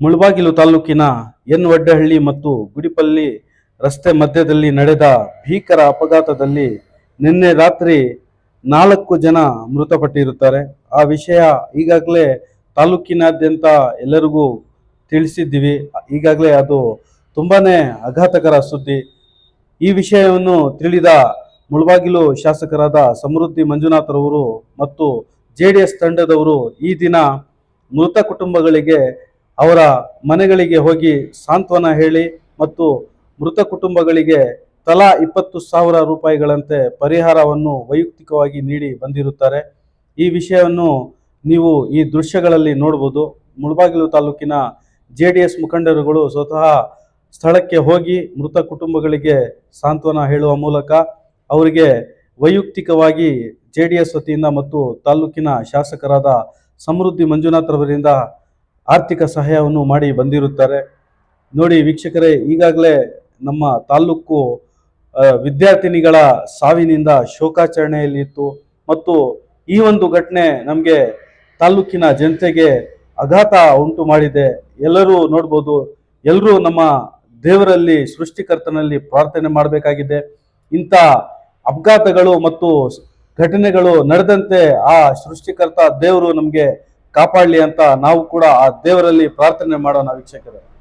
ಮುಳಬಾಗಿಲು ತಾಲೂಕಿನ ಎನ್ ವಡ್ಡಹಳ್ಳಿ ಮತ್ತು ಗುಡಿಪಲ್ಲಿ ರಸ್ತೆ ಮಧ್ಯದಲ್ಲಿ ನಡೆದ ಭೀಕರ ಅಪಘಾತದಲ್ಲಿ ನಿನ್ನೆ ರಾತ್ರಿ ನಾಲ್ಕು ಜನ ಮೃತಪಟ್ಟಿರುತ್ತಾರೆ. ಆ ವಿಷಯ ಈಗಾಗಲೇ ತಾಲೂಕಿನಾದ್ಯಂತ ಎಲ್ಲರಿಗೂ ತಿಳಿಸಿದ್ದೀವಿ. ಈಗಾಗಲೇ ಅದು ತುಂಬಾ ಆಘಾತಕರ ಸುದ್ದಿ. ಈ ವಿಷಯವನ್ನು ತಿಳಿದ ಮುಳಬಾಗಿಲು ಶಾಸಕರಾದ ಸಮೃದ್ಧಿ ಮಂಜುನಾಥರವರು ಮತ್ತು ಜೆ ಡಿ ಎಸ್ ತಂಡದವರು ಈ ದಿನ ಮೃತ ಕುಟುಂಬಗಳಿಗೆ ಅವರ ಮನೆಗಳಿಗೆ ಹೋಗಿ ಸಾಂತ್ವನ ಹೇಳಿ ಮತ್ತು ಮೃತ ಕುಟುಂಬಗಳಿಗೆ ತಲಾ ಇಪ್ಪತ್ತು ಸಾವಿರ ರೂಪಾಯಿಗಳಂತೆ ಪರಿಹಾರವನ್ನು ವೈಯಕ್ತಿಕವಾಗಿ ನೀಡಿ ಬಂದಿರುತ್ತಾರೆ. ಈ ವಿಷಯವನ್ನು ನೀವು ಈ ದೃಶ್ಯಗಳಲ್ಲಿ ನೋಡ್ಬೋದು ಮುಳಬಾಗಿಲು ತಾಲೂಕಿನ ಜೆ ಡಿ ಮುಖಂಡರುಗಳು ಸ್ವತಃ ಸ್ಥಳಕ್ಕೆ ಹೋಗಿ ಮೃತ ಕುಟುಂಬಗಳಿಗೆ ಸಾಂತ್ವನ ಹೇಳುವ ಮೂಲಕ ಅವರಿಗೆ ವೈಯಕ್ತಿಕವಾಗಿ ಜೆ ಡಿ ವತಿಯಿಂದ ಮತ್ತು ತಾಲೂಕಿನ ಶಾಸಕರಾದ ಸಮೃದ್ಧಿ ಮಂಜುನಾಥ್ರವರಿಂದ ಆರ್ಥಿಕ ಸಹಾಯವನ್ನು ಮಾಡಿ ಬಂದಿರುತ್ತಾರೆ. ನೋಡಿ ವೀಕ್ಷಕರೇ, ಈಗಾಗಲೇ ನಮ್ಮ ತಾಲೂಕು ವಿದ್ಯಾರ್ಥಿನಿಗಳ ಸಾವಿನಿಂದ ಶೋಕಾಚರಣೆಯಲ್ಲಿತ್ತು. ಮತ್ತು ಈ ಒಂದು ಘಟನೆ ನಮಗೆ ತಾಲೂಕಿನ ಜನತೆಗೆ ಆಘಾತ ಉಂಟು ಮಾಡಿದೆ. ಎಲ್ಲರೂ ನೋಡ್ಬೋದು ಎಲ್ಲರೂ ನಮ್ಮ ದೇವರಲ್ಲಿ, ಸೃಷ್ಟಿಕರ್ತನಲ್ಲಿ ಪ್ರಾರ್ಥನೆ ಮಾಡಬೇಕಾಗಿದೆ. ಇಂಥ ಅಪಘಾತಗಳು ಮತ್ತು ಘಟನೆಗಳು ನಡೆದಂತೆ ಆ ಸೃಷ್ಟಿಕರ್ತ ದೇವರು ನಮಗೆ ಕಾಪಾಡಲಿ ಅಂತ ನಾವು ಕೂಡ ಆ ದೇವರಲ್ಲಿ ಪ್ರಾರ್ಥನೆ ಮಾಡೋಣ ವೀಕ್ಷಕರೇ.